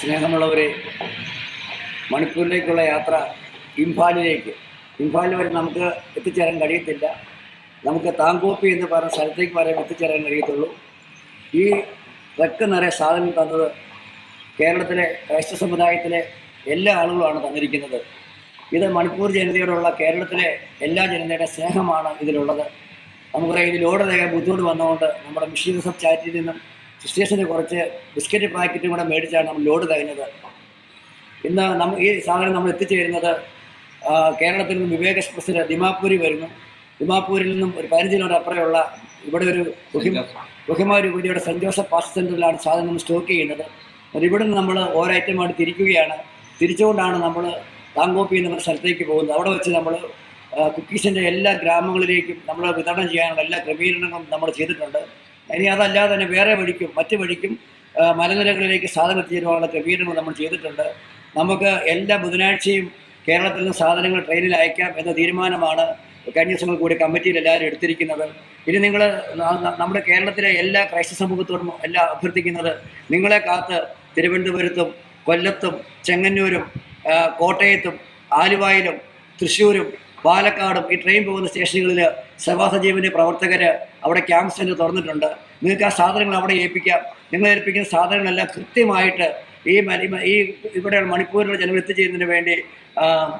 സ്നേഹമുള്ളവരെ മണിപ്പൂരിലേക്കുള്ള യാത്ര ഇംഫാലിലേക്ക്. ഇംഫാലിൽ വരെ നമുക്ക് എത്തിച്ചേരാൻ കഴിയത്തില്ല. നമുക്ക് താങ്കോപ്പി എന്ന് പറഞ്ഞ സ്ഥലത്തേക്ക് വരെ എത്തിച്ചേരാൻ കഴിയത്തുള്ളൂ. ഈ ട്രക്ക് നിറയെ സാധനം തന്നത് കേരളത്തിലെ ക്രൈസ്തവ സമുദായത്തിലെ എല്ലാ ആളുകളുമാണ് തന്നിരിക്കുന്നത്. ഇത് മണിപ്പൂർ ജനതയോടുള്ള കേരളത്തിലെ എല്ലാ ജനതയുടെ സ്നേഹമാണ് ഇതിലുള്ളത്. നമുക്കറിയാം ഇത് ലോഡ് തേക്കാൻ ബുദ്ധിമുട്ട് വന്നുകൊണ്ട് നമ്മുടെ മിഷീൻ സബ് ചാറ്റിൽ നിന്നും സിസ്റ്റേഷന് കുറച്ച് ബിസ്ക്കറ്റ് പാക്കറ്റും കൂടെ മേടിച്ചാണ് നമ്മൾ ലോഡ് തകഞ്ഞത് ഇന്ന് നമ്മൾ ഈ സാധനം നമ്മൾ എത്തിച്ചേരുന്നത് കേരളത്തിൽ നിന്ന് വിവേക് എക്സ്പ്രസ്സിൽ ദിമാപൂരി വരുന്നു. ദിമാപൂരിൽ നിന്നും ഒരു പതിനഞ്ച് കിലോമീറ്റർ അപ്പുറമുള്ള ഇവിടെ ഒരു ബഹുമാ രൂപതയുടെ സെന്റ് ജോസഫ് പാസ് സെന്ററിലാണ് സാധനം നമ്മൾ സ്റ്റോക്ക് ചെയ്യുന്നത്. അപ്പോൾ നമ്മൾ ഓരോ ഐറ്റമായിട്ട് തിരിക്കുകയാണ്. തിരിച്ചുകൊണ്ടാണ് നമ്മൾ താങ്കോപ്പി എന്ന സ്ഥലത്തേക്ക് പോകുന്നത്. അവിടെ വെച്ച് നമ്മൾ കുക്കീസിന്റെ എല്ലാ ഗ്രാമങ്ങളിലേക്കും നമ്മൾ വിതരണം ചെയ്യാനുള്ള എല്ലാ ക്രമീകരണങ്ങളും നമ്മൾ ചെയ്തിട്ടുണ്ട്. ഇനി അതല്ലാതെ തന്നെ വേറെ വഴിക്കും മറ്റു വഴിക്കും മലനിരകളിലേക്ക് സാധനം എത്തിച്ചേരുവാനുള്ള ക്രമീകരണങ്ങൾ നമ്മൾ ചെയ്തിട്ടുണ്ട്. നമുക്ക് എല്ലാ ബുധനാഴ്ചയും കേരളത്തിൽ നിന്ന് സാധനങ്ങൾ ട്രെയിനിൽ അയക്കാം എന്ന തീരുമാനമാണ് കഴിഞ്ഞ ദിവസങ്ങൾ കൂടി കമ്മിറ്റിയിൽ എല്ലാവരും എടുത്തിരിക്കുന്നത്. ഇനി നിങ്ങൾ നമ്മുടെ കേരളത്തിലെ എല്ലാ ക്രൈസ്തവ സമൂഹത്തോടും എല്ലാം അഭ്യർത്ഥിക്കുന്നത് നിങ്ങളെ കാത്ത് തിരുവനന്തപുരത്തും കൊല്ലത്തും ചെങ്ങന്നൂരും കോട്ടയത്തും ആലുവായിലും തൃശ്ശൂരും പാലക്കാടും ഈ ട്രെയിൻ പോകുന്ന സ്റ്റേഷനുകളിൽ സഭാസജീവന്റെ പ്രവർത്തകർ അവിടെ ക്യാമ്പ് സെന്റർ തുറന്നിട്ടുണ്ട്. നിങ്ങൾക്ക് ആ സാധനങ്ങൾ അവിടെ ഏൽപ്പിക്കാം. നിങ്ങൾ ഏൽപ്പിക്കുന്ന സാധനങ്ങളെല്ലാം കൃത്യമായിട്ട് ഈ ഈ ഇവിടെ മണിപ്പൂരിലുള്ള ജനങ്ങൾ എത്തിച്ചേരുന്നതിന് വേണ്ടി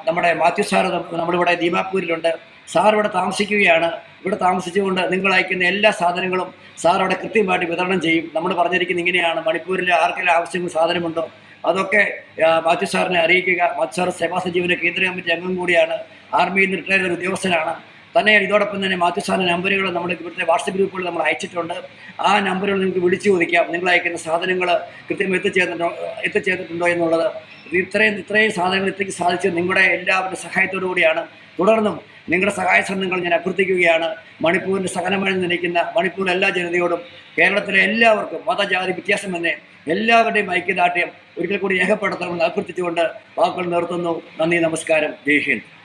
നമ്മുടെ മാത്യു സാർ നമ്മളിവിടെ ദീപാപൂരിലുണ്ട്. സാർ ഇവിടെ താമസിക്കുകയാണ്. ഇവിടെ താമസിച്ചുകൊണ്ട് നിങ്ങൾ അയക്കുന്ന എല്ലാ സാധനങ്ങളും സാർ അവിടെ കൃത്യമായിട്ട് വിതരണം ചെയ്യും. നമ്മൾ പറഞ്ഞിരിക്കുന്ന ഇങ്ങനെയാണ്. മണിപ്പൂരിൽ ആർക്കെല്ലാം ആവശ്യങ്ങൾ സാധനമുണ്ടോ? അതൊക്കെ മാത്യു സാറിനെ അറിയിക്കുക. മാത്യു സാർ സേവാ സജീവന കേന്ദ്ര കമ്മിറ്റി അംഗം കൂടിയാണ്. ആർമിയിൽ നിന്ന് റിട്ടയർ ഉദ്യോഗസ്ഥനാണ്. തന്നെ ഇതോടൊപ്പം തന്നെ മാത്യു സാറിന്റെ നമ്പറുകൾ നമ്മുടെ ഇവിടുത്തെ വാട്സപ്പ് ഗ്രൂപ്പുകൾ നമ്മൾ അയച്ചിട്ടുണ്ട്. ആ നമ്പറുകൾ നിങ്ങൾക്ക് വിളിച്ചു ചോദിക്കാം. നിങ്ങൾ അയക്കുന്ന സാധനങ്ങൾ കൃത്യം എത്തിച്ചേർന്നിട്ടുണ്ടോ എത്തിച്ചേർന്നിട്ടുണ്ടോ എന്നുള്ളത്. ഇത്രയും ഇത്രയും സാധനങ്ങൾ എത്തിക്ക് സാധിച്ചത് നിങ്ങളുടെ എല്ലാവരുടെ സഹായത്തോടു കൂടിയാണ്. തുടർന്നും നിങ്ങളുടെ സഹായ ശ്രമങ്ങൾ ഞാൻ അഭ്യർത്ഥിക്കുകയാണ്. മണിപ്പൂരിന്റെ സഹനമായി നിൽക്കുന്ന മണിപ്പൂരിലെ എല്ലാ ജനതയോടും കേരളത്തിലെ എല്ലാവർക്കും മതജാതി വ്യത്യാസം തന്നെ എല്ലാവരുടെയും ഐക്യദാർഢ്യം ഒരിക്കൽ കൂടി രേഖപ്പെടുത്തണമെന്ന് അഭ്യർത്ഥിച്ചുകൊണ്ട് വാക്കുകൾ നിർത്തുന്നു. നന്ദി നമസ്കാരം. ജയ് ഹിന്ദ്.